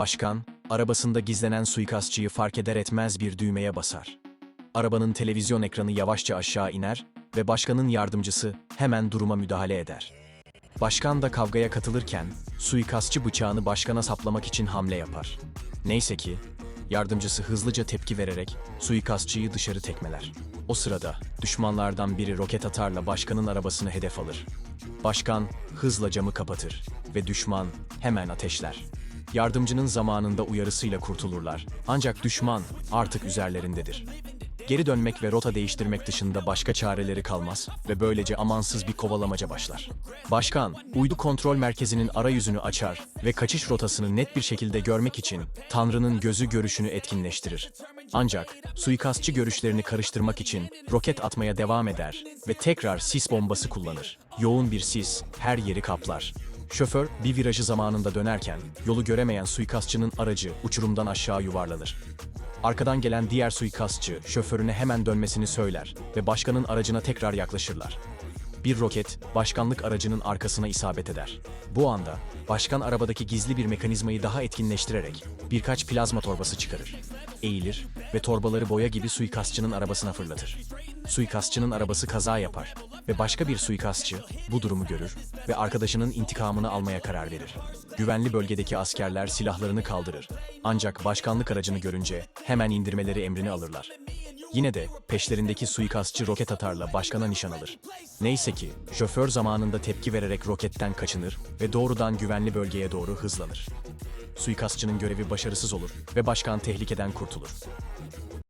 Başkan, arabasında gizlenen suikastçıyı fark eder etmez bir düğmeye basar. Arabanın televizyon ekranı yavaşça aşağı iner ve başkanın yardımcısı hemen duruma müdahale eder. Başkan da kavgaya katılırken suikastçı bıçağını başkana saplamak için hamle yapar. Neyse ki yardımcısı hızlıca tepki vererek suikastçıyı dışarı tekmeler. O sırada düşmanlardan biri roket atarla başkanın arabasını hedef alır. Başkan hızla camı kapatır ve düşman hemen ateşler. Yardımcının zamanında uyarısıyla kurtulurlar. Ancak düşman artık üzerlerindedir. Geri dönmek ve rota değiştirmek dışında başka çareleri kalmaz ve böylece amansız bir kovalamaca başlar. Başkan, uydu kontrol merkezinin arayüzünü açar ve kaçış rotasını net bir şekilde görmek için Tanrı'nın gözü görüşünü etkinleştirir. Ancak suikastçı görüşlerini karıştırmak için roket atmaya devam eder ve tekrar sis bombası kullanır. Yoğun bir sis her yeri kaplar. Şoför bir virajı zamanında dönerken yolu göremeyen suikastçının aracı uçurumdan aşağı yuvarlanır. Arkadan gelen diğer suikastçı şoförüne hemen dönmesini söyler ve başkanın aracına tekrar yaklaşırlar. Bir roket başkanlık aracının arkasına isabet eder. Bu anda başkan arabadaki gizli bir mekanizmayı daha etkinleştirerek birkaç plazma torbası çıkarır. Eğilir ve torbaları boya gibi suikastçının arabasına fırlatır. Suikastçının arabası kaza yapar ve başka bir suikastçı bu durumu görür ve arkadaşının intikamını almaya karar verir. Güvenli bölgedeki askerler silahlarını kaldırır. Ancak başkanlık aracını görünce hemen indirmeleri emrini alırlar. Yine de peşlerindeki suikastçı roket atarla başkana nişan alır. Neyse ki şoför zamanında tepki vererek roketten kaçınır ve doğrudan güvenli bölgeye doğru hızlanır. Suikastçının görevi başarısız olur ve başkan tehlikeden kurtulur.